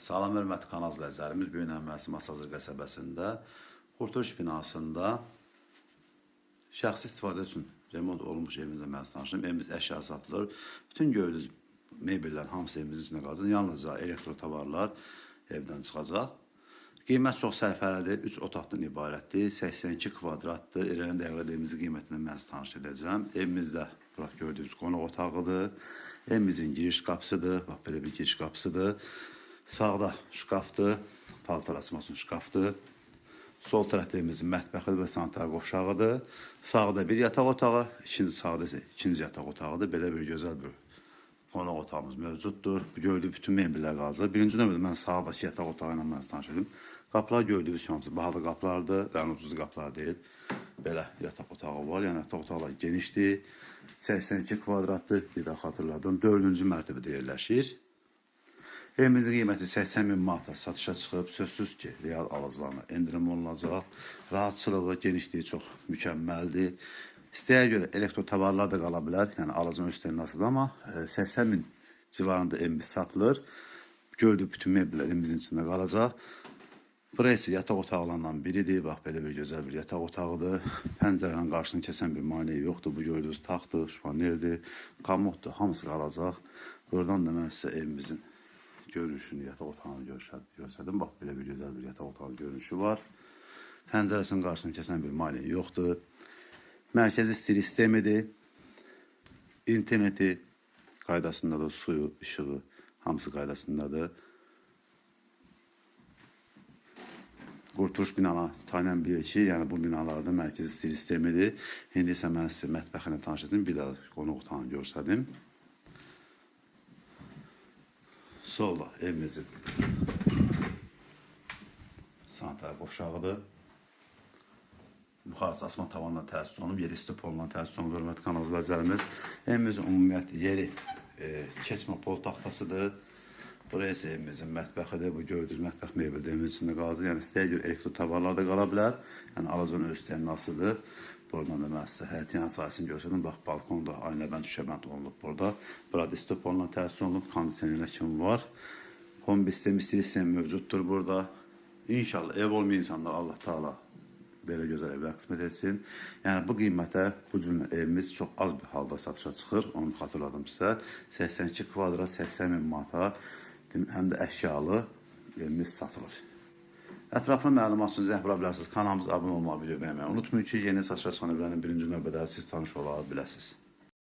Salam hörmətli kanal izləyicilərimiz, bu gün əməlsi Masazır qəsəbəsində Qurtuluş binasında şəxsi istifadə üçün remont olunmuş evimizdə mən tanışım. Evimiz əşya satılır. Bütün gördüyünüz mebellər hamısı evimizin içində qalacaq. Yalnızca elektro tavarlar evdən çıxacaq. Qiymət çox sərfəlidir. 3 otaqdan ibarətdir. 82 kvadratdır. İrəli dəqiqədə evimizin qiymətini mən tanış edəcəm. Evimizdə bura gördüyünüz qonaq otağıdır. Evimizin giriş qapısıdır. Bax belə bir giriş qapısıdır. Sağda şkafdır. Paltar açmaq üçün şkafdır. Sol tərəfdə evimizin mətbəxi və sanitar qovşağıdır. Sağda bir yataq otağı, ikinci sağda isə ikinci yataq otağıdır. Belə bir gözəl bir qonaq otağımız mövcuddur. Gördüyü bütün mebellər qalacaq. Birinci növbədə mən sağdakı yataq otağı ilə mən tanış edim. Qapılar gördüyünüz kimi bahalı qapılardır. Yəni ucuz qapılar deyil. Belə yataq otağı var. Yəni yataq otaqlar genişdir. 82 kvadratdır. Bir daha xatırladım. 4-cü mərtəbədə yerləşir. Evimizin qiyməti 80 min manata satışa çıxıb, sözsüz ki, real alıcılarına endirim olunacaq. Rahatçılığı, genişliyi çox mükəmməldir. İstəyə görə elektro tavarlar da qala bilər, yəni alıcının üstəlinasıdır, amma e, 80 min civarında evimiz satılır. Gördüyü bütün mebellər evimizin içində qalacaq. Burası yataq otaqlarından biridir. Bax belə bir gözəl bir yataq otağıdır. Pəncərənin qarşısını kəsən bir maneə yoxdur. Bu gördüyünüz taxtdır, şpanerdir, komoddur, hamısı qalacaq. Buradan da mən sizə evimizin görünüşünü, yataq otağını görsədim. Bax belə bir gözəl bir yataq otağı görünüşü var. Pəncərəsinin qarşısını kəsən bir maneə yoxdur. Mərkəzi sistemidir. İnterneti qaydasındadır, suyu, işığı hamısı qaydasındadır. Qurtuluş binalar tayinən bilir ki, yəni bu binalarda mərkəzi sistemidir. İndi isə mən sizə mətbəxini tanış edim, bir daha qonaq otağını görsədim. Solda evimizin sanitar qovşağıdır. Yuxarısı asma tavanla təsis olunub, yeri stop olunan təsis olunub, hörmətli kanal izləyicilərimiz. Evimizin ümumiyyətli yeri e, keçmə pol taxtasıdır. Buraya isə evimizin mətbəxidir. Bu gördüyünüz mətbəx mebeldə evimizin içində qalacaq. Yəni istəyə görə elektro tavarlar da qala bilər. Yəni alıcının öz təyinatısıdır. Buradan da sizə həyətin yan sahəsini göstərdim. Bax balkonda aynabənd, düşəbənd olunub burada. Burada stop olunan təsis olunub, kondisioner kimi var. Kombi sistemi, stil sistemi mövcuddur burada. İnşallah ev olmayan insanlar Allah Taala belə gözəl evlər qismət etsin. Yəni bu qiymətə bu cür evimiz çox az bir halda satışa çıxır. Onu xatırladım sizə. 82 kvadrat 80 min manata həm də əşyalı evimiz satılır. Ətraflı məlumat üçün zəng vura bilərsiniz. Kanalımıza abunə olmağı, video bəyənməyi unutmayın ki, yeni çıxan evlərin birinci növbədə siz tanış ola biləsiniz.